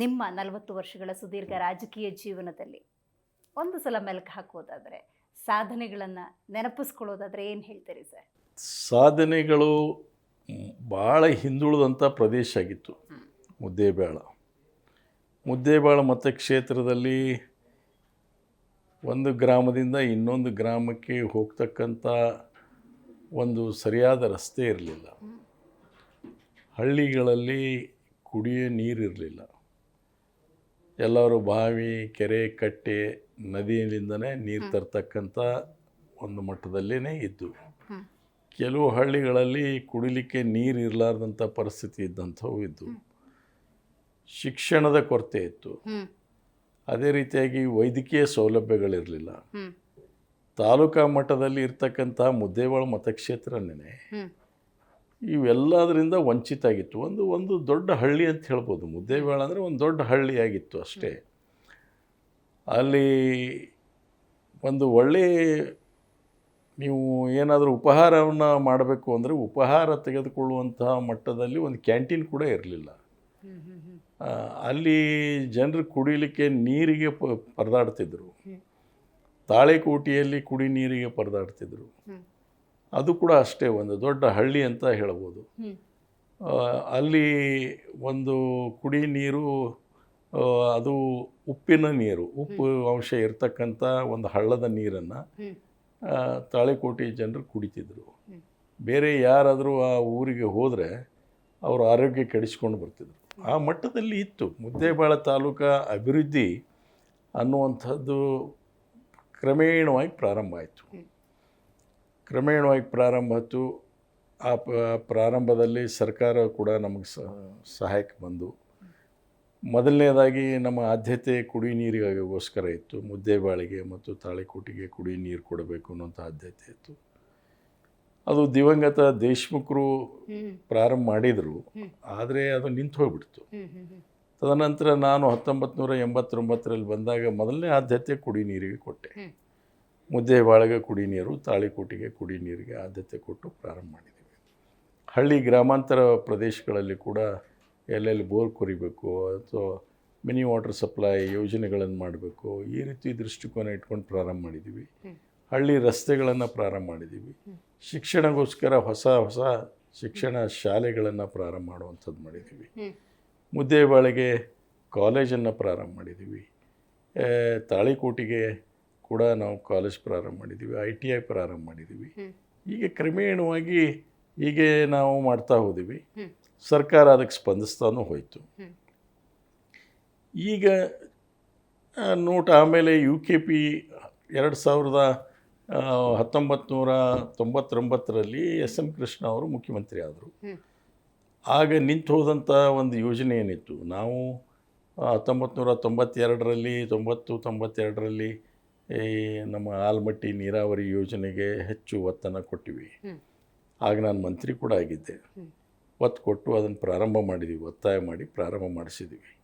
ನಿಮ್ಮ ನಲವತ್ತು ವರ್ಷಗಳ ಸುದೀರ್ಘ ರಾಜಕೀಯ ಜೀವನದಲ್ಲಿ ಒಂದು ಸಲ ಮೆಲುಕು ಹಾಕೋದಾದರೆ ಸಾಧನೆಗಳನ್ನು ನೆನಪಿಸ್ಕೊಳ್ಳೋದಾದರೆ ಏನು ಹೇಳ್ತೀರಿ ಸರ್? ಸಾಧನೆಗಳು ಭಾಳ ಹಿಂದುಳಿದಂಥ ಪ್ರದೇಶ ಆಗಿತ್ತು. ಮುದ್ದೇಬಾಳ. ಮುದ್ದೇಬಾಳ ಮತಕ್ಷೇತ್ರದಲ್ಲಿ ಒಂದು ಗ್ರಾಮದಿಂದ ಇನ್ನೊಂದು ಗ್ರಾಮಕ್ಕೆ ಹೋಗ್ತಕ್ಕಂಥ ಒಂದು ಸರಿಯಾದ ರಸ್ತೆ ಇರಲಿಲ್ಲ. ಹಳ್ಳಿಗಳಲ್ಲಿ ಕುಡಿಯೋ ನೀರು ಇರಲಿಲ್ಲ. ಎಲ್ಲರೂ ಬಾವಿ ಕೆರೆ ಕಟ್ಟೆ ನದಿಯಿಂದನೇ ನೀರು ತರ್ತಕ್ಕಂಥ ಒಂದು ಮಟ್ಟದಲ್ಲೇ ಇದ್ದು. ಕೆಲವು ಹಳ್ಳಿಗಳಲ್ಲಿ ಕುಡಿಲಿಕ್ಕೆ ನೀರು ಇರಲಾರ್ದಂಥ ಪರಿಸ್ಥಿತಿ ಇದ್ದಂಥವು ಇದ್ದು. ಶಿಕ್ಷಣದ ಕೊರತೆ ಇತ್ತು. ಅದೇ ರೀತಿಯಾಗಿ ವೈದ್ಯಕೀಯ ಸೌಲಭ್ಯಗಳಿರಲಿಲ್ಲ. ತಾಲೂಕಾ ಮಟ್ಟದಲ್ಲಿ ಇರ್ತಕ್ಕಂಥ ಮುದ್ದೇವಾಳ ಮತಕ್ಷೇತ್ರನೇ ಇವೆಲ್ಲದರಿಂದ ವಂಚಿತ ಆಗಿತ್ತು ಒಂದು ಒಂದು ದೊಡ್ಡ ಹಳ್ಳಿ ಅಂತ ಹೇಳ್ಬೋದು. ಮುದ್ದೇಬೇಳ ಅಂದರೆ ಒಂದು ದೊಡ್ಡ ಹಳ್ಳಿ ಆಗಿತ್ತು ಅಷ್ಟೇ. ಅಲ್ಲಿ ಒಂದು ಒಳ್ಳೆಯ ನೀವು ಏನಾದರೂ ಉಪಹಾರವನ್ನು ಮಾಡಬೇಕು ಅಂದರೆ ಉಪಹಾರ ತೆಗೆದುಕೊಳ್ಳುವಂತಹ ಮಟ್ಟದಲ್ಲಿ ಒಂದು ಕ್ಯಾಂಟೀನ್ ಕೂಡ ಇರಲಿಲ್ಲ. ಅಲ್ಲಿ ಜನರು ಕುಡಿಲಿಕ್ಕೆ ನೀರಿಗೆ ಪರದಾಡ್ತಿದ್ರು. ತಾಳೆಕೋಟಿಯಲ್ಲಿ ಕುಡಿ ನೀರಿಗೆ ಪರದಾಡ್ತಿದ್ರು. ಅದು ಕೂಡ ಅಷ್ಟೇ ಒಂದು ದೊಡ್ಡ ಹಳ್ಳಿ ಅಂತ ಹೇಳ್ಬೋದು. ಅಲ್ಲಿ ಒಂದು ಕುಡಿ ನೀರು ಅದು ಉಪ್ಪಿನ ನೀರು ಉಪ್ಪು ಅಂಶ ಇರ್ತಕ್ಕಂಥ ಒಂದು ಹಳ್ಳದ ನೀರನ್ನು ತಾಳೆಕೋಟೆ ಜನರು ಕುಡಿತಿದ್ರು. ಬೇರೆ ಯಾರಾದರೂ ಆ ಊರಿಗೆ ಹೋದರೆ ಅವರು ಆರೋಗ್ಯ ಕೆಡಿಸ್ಕೊಂಡು ಬರ್ತಿದ್ರು. ಆ ಮಟ್ಟದಲ್ಲಿ ಇತ್ತು. ಮುದ್ದೇಬಾಳ ತಾಲೂಕಾ ಅಭಿವೃದ್ಧಿ ಅನ್ನುವಂಥದ್ದು ಕ್ರಮೇಣವಾಗಿ ಪ್ರಾರಂಭ ಆಯಿತು. ಕ್ರಮೇಣವಾಗಿ ಪ್ರಾರಂಭ ಆಯಿತು. ಆ ಪ್ರಾರಂಭದಲ್ಲಿ ಸರ್ಕಾರ ಕೂಡ ನಮಗೆ ಸಹಾಯಕ್ಕೆ ಬಂದು. ಮೊದಲನೇದಾಗಿ ನಮ್ಮ ಆದ್ಯತೆ ಕುಡಿ ನೀರಿಗಾಗೋಸ್ಕರ ಇತ್ತು. ಮುದ್ದೇಬಾಳಿಗೆ ಮತ್ತು ತಾಳಿಕೋಟಿಗೆ ಕುಡಿ ನೀರು ಕೊಡಬೇಕು ಅನ್ನೋಂಥ ಆದ್ಯತೆ ಇತ್ತು. ಅದು ದಿವಂಗತ ದೇಶ್ಮುಖರು ಪ್ರಾರಂಭ ಮಾಡಿದರು. ಆದರೆ ಅದು ನಿಂತು ಹೋಗ್ಬಿಡ್ತು. ತದನಂತರ ನಾನು ಹತ್ತೊಂಬತ್ತು ನೂರ ಎಂಬತ್ತೊಂಬತ್ತರಲ್ಲಿ ಬಂದಾಗ ಮೊದಲನೇ ಆದ್ಯತೆ ಕುಡಿ ನೀರಿಗೆ ಕೊಟ್ಟೆ. ಮುದ್ದೇಬಾಳಿಗೆ ಕುಡಿ ನೀರು ತಾಳಿಕೋಟಿಗೆ ಕುಡಿ ನೀರಿಗೆ ಆದ್ಯತೆ ಕೊಟ್ಟು ಪ್ರಾರಂಭ ಮಾಡಿದ್ದೀವಿ. ಹಳ್ಳಿ ಗ್ರಾಮಾಂತರ ಪ್ರದೇಶಗಳಲ್ಲಿ ಕೂಡ ಎಲ್ಲೆಲ್ಲಿ ಬೋರ್ ಕೊರಿಬೇಕು ಅಥವಾ ಮಿನಿ ವಾಟರ್ ಸಪ್ಲೈ ಯೋಜನೆಗಳನ್ನು ಮಾಡಬೇಕು ಈ ರೀತಿ ದೃಷ್ಟಿಕೋನ ಇಟ್ಕೊಂಡು ಪ್ರಾರಂಭ ಮಾಡಿದ್ದೀವಿ. ಹಳ್ಳಿ ರಸ್ತೆಗಳನ್ನು ಪ್ರಾರಂಭ ಮಾಡಿದ್ದೀವಿ. ಶಿಕ್ಷಣಗೋಸ್ಕರ ಹೊಸ ಹೊಸ ಶಿಕ್ಷಣ ಶಾಲೆಗಳನ್ನು ಪ್ರಾರಂಭ ಮಾಡುವಂಥದ್ದು ಮಾಡಿದ್ದೀವಿ. ಮುದ್ದೇಬಾಳಿಗೆ ಕಾಲೇಜನ್ನು ಪ್ರಾರಂಭ ಮಾಡಿದ್ದೀವಿ. ತಾಳಿಕೋಟಿಗೆ ಕೂಡ ನಾವು ಕಾಲೇಜ್ ಪ್ರಾರಂಭ ಮಾಡಿದ್ದೀವಿ ಐ ಟಿ ಐ ಪ್ರಾರಂಭ ಮಾಡಿದ್ದೀವಿ. ಹೀಗೆ ಕ್ರಮೇಣವಾಗಿ ಹೀಗೆ ನಾವು ಮಾಡ್ತಾ ಹೋದಿವಿ. ಸರ್ಕಾರ ಅದಕ್ಕೆ ಸ್ಪಂದಿಸ್ತಾನೂ ಹೋಯಿತು. ಈಗ ನೋಟ್ ಆಮೇಲೆ ಯು ಕೆ ಪಿ ಎರಡು ಸಾವಿರದ ಹತ್ತೊಂಬತ್ತು ನೂರ ತೊಂಬತ್ತೊಂಬತ್ತರಲ್ಲಿ ಎಸ್ ಎಂ ಕೃಷ್ಣ ಅವರು ಮುಖ್ಯಮಂತ್ರಿ ಆದರು. ಆಗ ನಿಂತು ಹೋದಂಥ ಒಂದು ಯೋಜನೆ ಏನಿತ್ತು? ನಾವು ಹತ್ತೊಂಬತ್ತು ನೂರ ತೊಂಬತ್ತೆರಡರಲ್ಲಿ ತೊಂಬತ್ತು ತೊಂಬತ್ತೆರಡರಲ್ಲಿ ಈ ನಮ್ಮ ಆಲ್ಮಟ್ಟಿ ನೀರಾವರಿ ಯೋಜನೆಗೆ ಹೆಚ್ಚು ಒತ್ತನ್ನು ಕೊಟ್ಟಿವಿ. ಆಗ ನಾನು ಮಂತ್ರಿ ಕೂಡ ಆಗಿದ್ದೆ. ಒತ್ತು ಕೊಟ್ಟು ಅದನ್ನು ಪ್ರಾರಂಭ ಮಾಡಿದ್ದೀವಿ ಒತ್ತಾಯ ಮಾಡಿ ಪ್ರಾರಂಭ ಮಾಡಿಸಿದ್ದೀವಿ